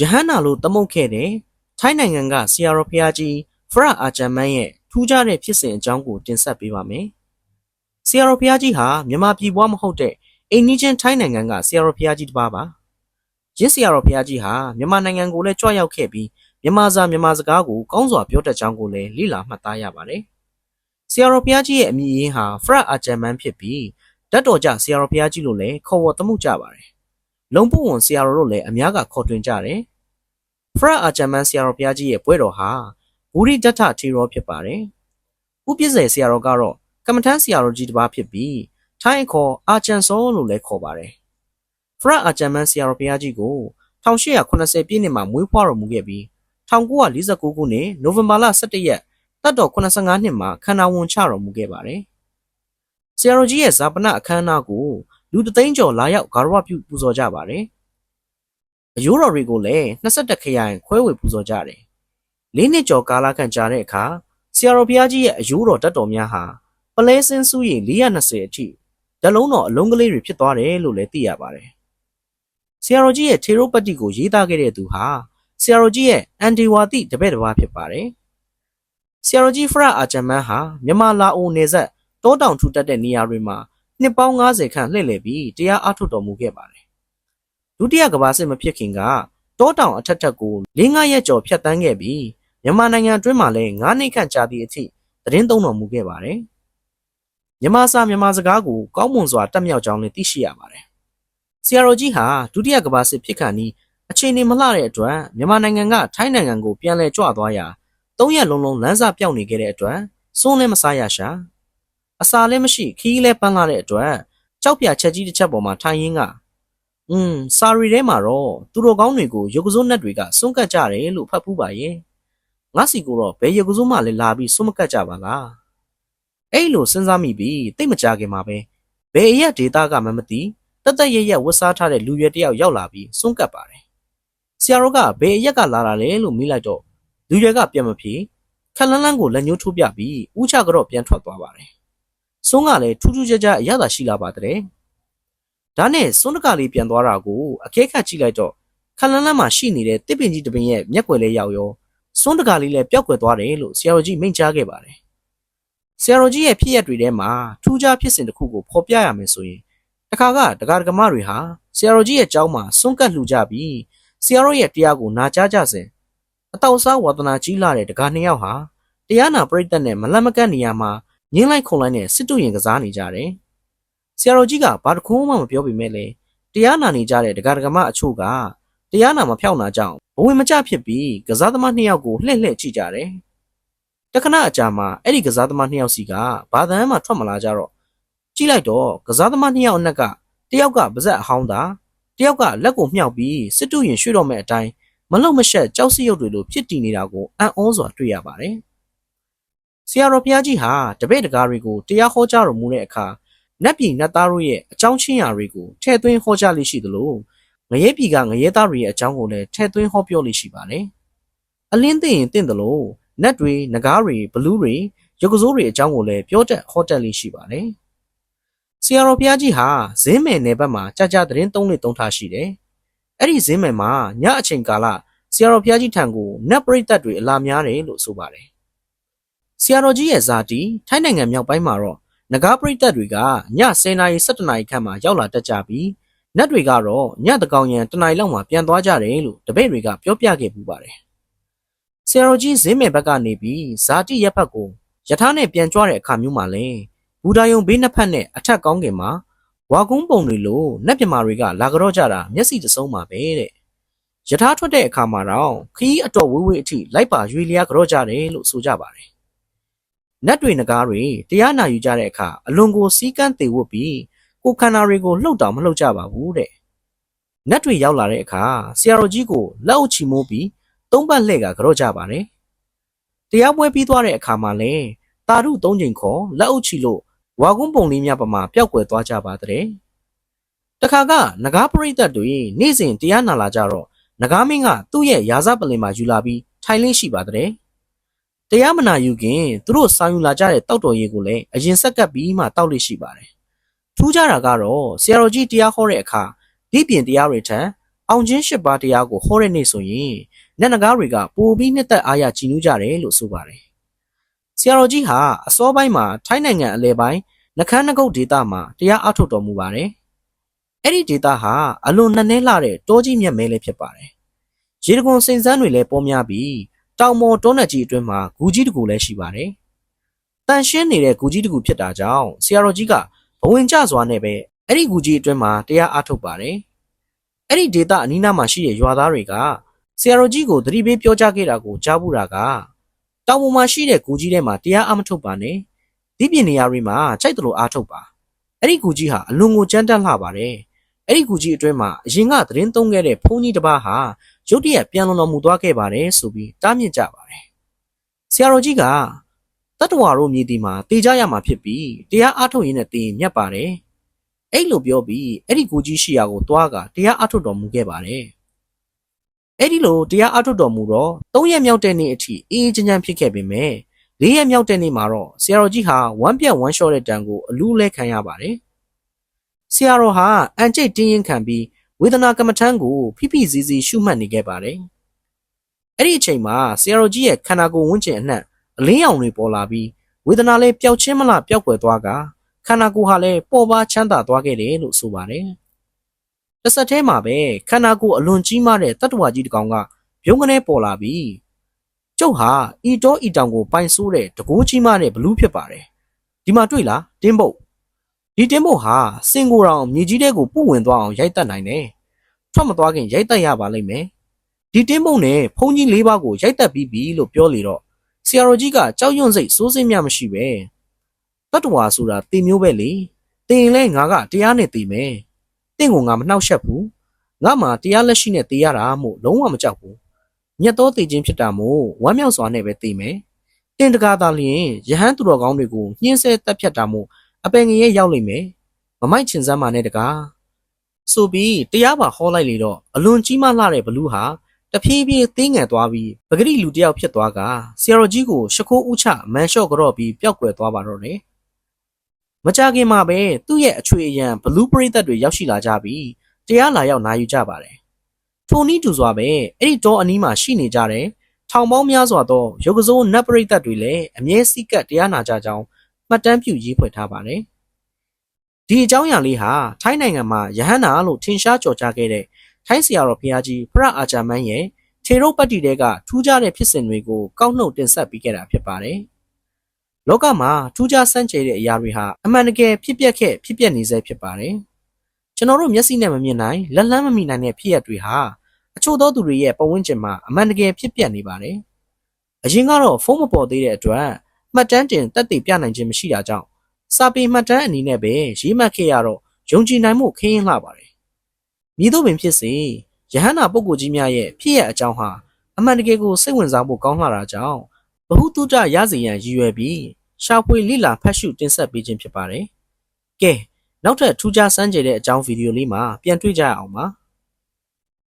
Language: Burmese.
ယဟန်နာလိုသမုတ်ခဲ့တဲ့ထိုင်းနိုင်ငံကဆရာတော်ဘုရားကြီးဖရအာဂျန်မန်းရဲ့ထူးခြားတဲ့ဖြစ်စဉ်အကြောင်းကိုတင်ဆက်ပေးပါမယ်။ဆရာတော်ဘုရားကြီးဟာမြန်မာပြည်ပွားမဟုတ်တဲ့အိန္ဒိချင်းထိုင်းနိုင်ငံကဆရာတော်ဘုရားကြီးတစ်ပါးပါ။ရစ်ဆရာတော်ဘုရားကြီးဟာမြန်မာနိုင်ငံကိုလည်းကြွရောက်ခဲ့ပြီးမြန်မာစာမြန်မာစကားကိုကောင်းစွာပြောတတ်ကြောင်းကိုလည်းလေ့လာမှတ်သားရပါတယ်။ဆရာတော်ဘုရားကြီးရဲ့အမည်ရင်းဟာဖရအာဂျန်မန်းဖြစ်ပြီးဓာတ်တော်ကြဆရာတော်ဘုရားကြီးလို့လည်းခေါ်ဝေါ်သမှုကြပါတယ်။လုံပုဝန်ဆရာတော်တို့လည်းအများကခေါ်တွင်ကြတယ်။ ဖရအာဂျန်မန်းဆရာတော်ဘုရားကြီးရဲ့ပွဲတော်ဟာဘူရိဒတ္ထထေရောဖြစ်ပါတယ်။ဥပ္ပစ္စေဆရာတော်ကတော့ကမ္မထမ်းဆရာတော်ကြီးတစ်ပါးဖြစ်ပြီးထိုင်းခေါ်အာချန်စောလို့လည်းခေါ်ပါတယ်။ဖရအာဂျန်မန်းဆရာတော်ဘုရားကြီးကို1880ပြည့်နှစ်မှာမွေးဖွားတော်မူခဲ့ပြီး1949ခုနှစ်နိုဝင်ဘာလ17ရက်တပ်တော်85နှစ်မှာခန္ဓာဝန်ချတော်မူခဲ့ပါတယ်။ဆရာတော်ကြီးရဲ့ဇာပနအခမ်းအနားကိုလူတသိန်းကျော်လာရောက်ဂါရဝပြုပူဇော်ကြပါတယ်။ အယိုးတော်တွေကိုလည်း22ခရိုင်ခွဲဝေပူဇော်ကြတယ်။လေးနှစ်ကျော်ကာလခန့်ကြာတဲ့အခါဆရာတော်ဘုရားကြီးရဲ့အယိုးတော်တတ်တော်များဟာပလဲစင်းစုရည်420အထိဓလုံးတော်အလုံးကလေးတွေဖြစ်သွားတယ်လို့လည်းသိရပါတယ်။ဆရာတော်ကြီးရဲ့ထေရုပတ္တိကိုရေးသားခဲ့တဲ့သူဟာဆရာတော်ကြီးရဲ့အန်ဒီဝါတိတပည့်တစ်ပါးဖြစ်ပါတယ်။ဆရာတော်ကြီးဖရအာဂျမန်ဟာမြန်မာလာအိုနယ်စပ်တောတောင်ထူတက်တဲ့နေရာတွေမှာနှစ်ပေါင်း90ခန့်လှည့်လည်ပြီးတရားအားထုတ်တော်မူခဲ့ပါတယ်။ ဒုတိယကမ္ဘာစစ်မဖြစ်ခင်ကတောတောင်အထက်ထက်ကို၄၅ရက်ကျော်ဖြတ်တန်းခဲ့ပြီးမြန်မာနိုင်ငံအတွင်းမှာလည်း9နှစ်ခန့်ကြာသည့်အထိသတင်းသုံးတော်မူခဲ့ပါတယ်။မြန်မာစာမြန်မာစကားကိုကောင်းမွန်စွာတက်မြောက်ကြောင်းလည်းသိရှိရပါတယ်။ဆရာတော်ကြီးဟာဒုတိယကမ္ဘာစစ်ဖြစ်ခါနီးအခြေအနေမလှတဲ့အတွက်မြန်မာနိုင်ငံကထိုင်းနိုင်ငံကိုပြန်လည်ကြွသွားရာ၃ရက်လုံးလုံးလမ်းစာပြောင်းနေခဲ့တဲ့အတွက်စိုးလည်းမစားရရှာအစာလည်းမရှိခီးလည်းပန်းလာတဲ့အတွက်ကြောက်ပြချက်ကြီးတစ်ချက်ပေါ်မှာထိုင်ရင်းက อืมစာရီထဲမှာတော့သူတို့ကောင်းတွေကိုရုပ်ကစိုးနဲ့တွေကစွန့်ကတ်ကြတယ်လို့ဖတ်ဖူးပါရဲ့ငါစီကိုတော့ဘယ်ရုပ်ကစိုးမှလည်းလာပြီးစွန့်မကတ်ကြပါလားအဲ့လိုစဉ်းစားမိပြီးတိတ်မကြခင်မှာပဲဘယ်အရက်ဒေတာကမှမသိတသက်ရရက်ဝတ်စားထားတဲ့လူရွယ်တယောက်ရောက်လာပြီးစွန့်ကတ်ပါတယ်ဆရာတော်ကဘယ်အရက်ကလာတာလဲလို့မေးလိုက်တော့လူရွယ်ကပြန်မဖြေခက်လန်းလန်းကိုလက်ညှိုးထိုးပြပြီးဥချကတော့ပြန်ထွက်သွားပါတယ်စွန်းကလည်းထူးထူးခြားခြားအရသာရှိလာပါတဲ့ ဒါနဲ့စွန်းတကလေးပြန်သွားတာကိုအခဲခတ်ကြည့်လိုက်တော့ခက်လန်းလန်းမှာရှိနေတဲ့တစ်ပင်ကြီးတစ်ပင်ရဲ့မျက်ွယ်လေးရောက်ရောစွန်းတကလေးလည်းပျောက်ကွယ်သွားတယ်လို့ဆရာတော်ကြီးမိန့်ကြားခဲ့ပါတယ်ဆရာတော်ကြီးရဲ့ဖြစ်ရပ်တွေထဲမှာထူးခြားဖြစ်စဉ်တစ်ခုကိုဖော်ပြရမယ်ဆိုရင်တခါကဒကာဒကမတွေဟာဆရာတော်ကြီးရဲ့ကျောင်းမှာစွန့်ကတ်လှူကြပြီးဆရာတော်ရဲ့တရားကိုနာကြားကြစဉ်အတောက်စားဝါသနာကြီးလာတဲ့တကားနှစ်ယောက်ဟာတရားနာပရိသတ်နဲ့မလတ်မကန့်နေရမှာငင်းလိုက်ခုံလိုက်နဲ့စစ်တူရင်ကစားနေကြတယ်။ ဆရာတော်ကြီးကဘာတခုမှမပြောပေမဲ့လေတရားနာနေကြတဲ့ဒကာဒကမအချို့ကတရားနာမဖြောက်နာကြောင်းဘဝင်မကျဖြစ်ပြီးကစားသမားနှစ်ယောက်ကိုလှည့်လှည့်ကြည့်ကြတယ်။တခဏအကြာမှာအဲ့ဒီကစားသမားနှစ်ယောက်စီကဘာသာမှထွက်မလာကြတော့ကြည့်လိုက်တော့ကစားသမားနှစ်ယောက်အနက်ကတယောက်ကပါဇက်အဟောင်းသာတယောက်ကလက်ကိုမြှောက်ပြီးစစ်တူရင်ရွှေ့တော့မဲ့အတိုင်းမလုံမရှက်ကြောက်စိရုပ်တွေလိုဖြစ်တည်နေတာကိုအံ့ဩစွာတွေ့ရပါတယ်။ဆရာတော်ဘုရားကြီးဟာတပည့်တကားတွေကိုတရားဟောကြားတော်မူတဲ့အခါ နတ်ပြည်နတ်သားတို့ရဲ့အကြောင်းချင်းရာတွေကိုထည့်သွင်းဟောကြားလိရှိသလိုငရဲပြည်ကငရဲသားတွေရဲ့အကြောင်းကိုလည်းထည့်သွင်းဟောပြောလိရှိပါတယ်။အလင်းသိရင်တင့်တယ်လို့နတ်တွေနဂါးတွေဘလူးတွေရုပ်ကစိုးတွေအကြောင်းကိုလည်းပြောတတ်ဟောတတ်လိရှိပါတယ်။ဆရာတော်ဘုရားကြီးဟာဇင်းမယ်နယ်ဘက်မှာကြာကြာသတင်းသုံးလေးသုံးထားရှိတယ်။အဲ့ဒီဇင်းမယ်မှာညအချိန်ကာလဆရာတော်ဘုရားကြီးထံကိုနတ်ပရိသတ်တွေအလာများတယ်လို့ဆိုပါတယ်။ဆရာတော်ကြီးရဲ့ဇာတိထိုင်းနိုင်ငံမြောက်ပိုင်းမှာတော့ နဂါပရိသတ်တွေကည10နာရီ17နာရီခန့်မှာရောက်လာတတ်ကြပြီးနတ်တွေကတော့ညတကောင်ရံတနာရီလောက်မှပြန်သွားကြတယ်လို့တပည့်တွေကပြောပြခဲ့ပူပါတယ်။ဆရာတော်ကြီးဇင်းမယ်ဘက်ကနေပြီးဇာတိရက်ဘက်ကိုယထာနဲ့ပြန်ကြွတဲ့အခါမျိုးမှာလဲဘူဒါယုံဘေးနှစ်ဖက်နဲ့အထက်ကောင်းကင်မှာဝါကုန်းပုံတွေလိုနတ်ပြမာတွေကလာကြော့ကြတာမျက်စိတစုံမှာပဲတဲ့ယထာထွက်တဲ့အခါမှာတော့ခီးအတော်ဝေးဝေးအထိလိုက်ပါရွေလျားကြော့ကြတယ်လို့ဆိုကြပါတယ် နတ်တွေငကားတွေတရားနာယူကြတဲ့အခါအလွန်ကိုစီးကန်းသေးဝတ်ပြီးကိုခန္ဓာတွေကိုလှုပ်တောင်မလှုပ်ကြပါဘူးတဲ့နတ်တွေရောက်လာတဲ့အခါဆရာတော်ကြီးကိုလက်အုပ်ချီမိုးပြီးသုံးပတ်လှည့်ကကြော့ကြပါတယ်တရားပွဲပြီးသွားတဲ့အခါမှာလည်းတာရုသုံးချိန်ခေါ်လက်အုပ်ချီလို့ဝါကုန်းပုံလေးများပမာပျောက်ကွယ်သွားကြပါတဲ့တခါကနဂါပရိသတ်တွေနေ့စဉ်တရားနာလာကြတော့နဂါမင်းကသူ့ရဲ့ရာဇပလင်မှာယူလာပြီးထိုင်လင်းရှိပါတဲ့ တရားမနာယူခင်သူတို့စာယူလာကြတဲ့တောက်တော်ရည်ကိုလည်းအရင်ဆက်ကပ်ပြီးမှတောက်လို့ရှိပါတယ်ထူးခြားတာကတော့ဆရာတော်ကြီးတရားဟောတဲ့အခါဒီပြင်တရားတွေထံအောင်ချင်းရှစ်ပါးတရားကိုဟောတဲ့နေ့ဆိုရင်နတ်နဂါးတွေကပိုပြီးနှစ်သက်အားရကြည်နူးကြတယ်လို့ဆိုပါတယ်ဆရာတော်ကြီးဟာအစောပိုင်းမှာထိုင်းနိုင်ငံအလဲပိုင်းနခန်းနဂုတ်ဒေသမှာတရားအားထုတ်တော်မူပါတယ်အဲ့ဒီဒေသဟာအလွန်နှဲနှဲလှတဲ့တောကြီးမြတ်မဲလေးဖြစ်ပါတယ်ရေတကွန်စိန်စန်းတွေလည်းပေါ်များပြီး တောင်ပေါ်တောနက်ကြီးအတွင်းမှာဂူကြီးတကူလည်းရှိပါတယ်တန်ရှင်းနေတဲ့ဂူကြီးတကူဖြစ်တာကြောင့်ဆရာတော်ကြီးကဘဝင်ကျစွာနဲ့ပဲအဲ့ဒီဂူကြီးအတွင်းမှာတရားအားထုတ်ပါတယ်အဲ့ဒီဒေသအနီးနားမှာရှိတဲ့ရွာသားတွေကဆရာတော်ကြီးကိုသတိပေးပြောကြားခဲ့တာကိုကြားဘူးတာကတောင်ပေါ်မှာရှိတဲ့ဂူကြီးထဲမှာတရားအားမထုတ်ပါနဲ့ဒီပြင်နေရာတွေမှာကြိုက်တယ်လို့အားထုတ်ပါအဲ့ဒီဂူကြီးဟာအလွန်ကိုကြမ်းတမ်းလှပါတယ်အဲ့ဒီဂူကြီးအတွင်းမှာအရင်ကသတင်းသုံးခဲ့တဲ့ဘုန်းကြီးတစ်ပါးဟာ ရုတ်တရက်ပြန်လွန်တော်မူသွားခဲ့ပါတယ်ဆိုပြီးတားမြစ်ကြပါတယ်ဆရာတော်ကြီးကတတ္တဝါတို့မြည်ဒီမှာတေကြရမှာဖြစ်ပြီးတရားအားထုတ်ရင်းနဲ့တေရင်မြတ်ပါတယ်အဲ့လိုပြောပြီးအဲ့ဒီဂူကြီးရှိရာကိုတွားကတရားအားထုတ်တော်မူခဲ့ပါတယ်အဲ့ဒီလိုတရားအားထုတ်တော်မူတော့၃ရက်မြောက်တဲ့နေ့အထိအေးအေးချမ်းချမ်းဖြစ်ခဲ့ပေမဲ့၄ရက်မြောက်တဲ့နေ့မှာတော့ဆရာတော်ကြီးဟာဝမ်းပြက်ဝမ်းလျှော့တဲ့တန်ကိုအလူးလဲခံရပါတယ်ဆရာတော်ဟာအန်ကျိတ်တင်းရင်ခံပြီး ဝေဒနာကမ္မထမ်းကိုဖိဖိစီစီရှုမှတ်နေခဲ့ပါတယ်အဲ့ဒီအချိန်မှာဆရာတော်ကြီးရဲ့ခန္ဓာကိုယ်ဝန်းကျင်အနှံ့အလင်းရောင်တွေပေါ်လာပြီးဝေဒနာလည်းပျောက်ချင်းမလားပျောက်ကွယ်သွားကခန္ဓာကိုယ်ဟာလည်းပေါ်ပါချမ်းသာသွားခဲ့တယ်လို့ဆိုပါတယ်။တစ်ဆက်တည်းမှာပဲခန္ဓာကိုယ်အလွန်ကြီးမားတဲ့တတ္တဝါကြီးတစ်ကောင်ကပြုံးကနေပေါ်လာပြီးကျုပ်ဟာဤတော်ဤတောင်ကိုပိုင်ဆိုးတဲ့တကိုးကြီးမားတဲ့ဘလူးဖြစ်ပါတယ်။ဒီမှာတွေ့လားတင်းပုတ် ဒီတင်းပုတ်ဟာစင်ကိုယ်တော်မြေကြီးတဲ့ကိုပုဝင်သွားအောင်ရိုက်တက်နိုင်တယ်။ထွက်မသွားခင်ရိုက်တက်ရပါလိမ့်မယ်။ဒီတင်းပုတ်နဲ့ဖုန်ကြီးလေးပါးကိုရိုက်တက်ပြီးပြီလို့ပြောလေတော့ဆရာတော်ကြီးကကြောက်ရွံ့စိတ်စိုးစိမ်မြမရှိပဲတတ္တဝါဆိုတာတင်မျိုးပဲလေတင်ရင်လဲငါကတရားနဲ့တင်မယ်တင့်ကိုငါမနှောက်ရှက်ဘူးငါမှတရားလက်ရှိနဲ့တင်ရတာမို့လုံးဝမကြောက်ဘူးမြတ်တော်တည်ခြင်းဖြစ်တာမို့ဝမ်းမြောက်စွာနဲ့ပဲတင်မယ်တင်တကားသာလျင်ယဟန်သူတော်ကောင်းတွေကိုညှင်းဆဲတက်ဖြတ်တာမို့ အပင်ငရဲရောက်လိမ့်မယ်မမိုက်ချင်စမ်းမာနဲ့တကားဆိုပြီးတရားပါဟောလိုက်လေတော့အလွန်ကြီးမားလှတဲ့ဘလူးဟာတဖြည်းဖြည်းသေးငယ်သွားပြီးပဂရိလူတယောက်ဖြစ်သွားကဆရာတော်ကြီးကိုရှ िख ိုးဥချမန်လျှော့ကြော့ပြီးပျောက်ကွယ်သွားပါတော့တယ်။မကြခင်မှာပဲသူ့ရဲ့အချွေအရန်ဘလူးပရိသတ်တွေရောက်ရှိလာကြပြီးတရားလာရောက်နာယူကြပါတယ်။ထိုနည်းတူစွာပဲအဲ့ဒီတောအနီးမှာရှိနေကြတဲ့ထောင်ပေါင်းများစွာသောရုပ်ကစိုးနတ်ပရိသတ်တွေလည်းအမြဲစိကပ်တရားနာကြကြောင်း မှတ်တမ်းပြုရေးဖွဲ့ထားပါတယ်။ဒီအကြောင်းအရာလေးဟာထိုင်းနိုင်ငံမှာယဟန္တာလို့ထင်ရှားကြော်ကြားခဲ့တဲ့ထိုင်းဆရာတော်ဘုရားကြီးဖရအာချာမန်းရဲ့ထေရုပ်ပတ္တိတဲကထူးခြားတဲ့ဖြစ်စဉ်တွေကိုကောက်နှုတ်တင်ဆက်ပေးခဲ့တာဖြစ်ပါတယ်။လောကမှာထူးခြားစမ်းကြဲတဲ့အရာတွေဟာအမှန်တကယ်ဖြစ်ပျက်ခဲ့ဖြစ်ပျက်နေစေဖြစ်ပါတယ်။ကျွန်တော်တို့မျက်စိနဲ့မမြင်နိုင်လက်လန်းမမိနိုင်တဲ့ဖြစ်ရပ်တွေဟာအချို့သောသူတွေရဲ့ပတ်ဝန်းကျင်မှာအမှန်တကယ်ဖြစ်ပျက်နေပါတယ်။အရင်ကတော့ဖုန်းမပေါ်သေးတဲ့အတွက် မှတ်တမ်းတင်တက်တည်ပြနိုင်ခြင်းမရှိတာကြောင့်စာပေမှတ်တမ်းအနေနဲ့ပဲရေးမှတ်ခဲ့ရတော့ယုံကြည်နိုင်မှုခင်းရင်လှပါတယ်မည်သို့ပင်ဖြစ်စေယဟန္တာပုဂ္ဂိုလ်ကြီးများရဲ့ဖြစ်ရအကြောင်းဟာအမှန်တကယ်ကိုစိတ်ဝင်စားဖို့ကောင်းလာတာကြောင့်ဘ ഹു တုတရစီရန်ရည်ရွယ်ပြီးရှာဖွေလိလာဖတ်ရှုတင်ဆက်ပေးခြင်းဖြစ်ပါတယ်။ကဲနောက်ထပ်ထူးခြားစမ်းကြဲတဲ့အကြောင်းဗီဒီယိုလေးမှာပြန်တွေ့ကြရအောင်ပါ။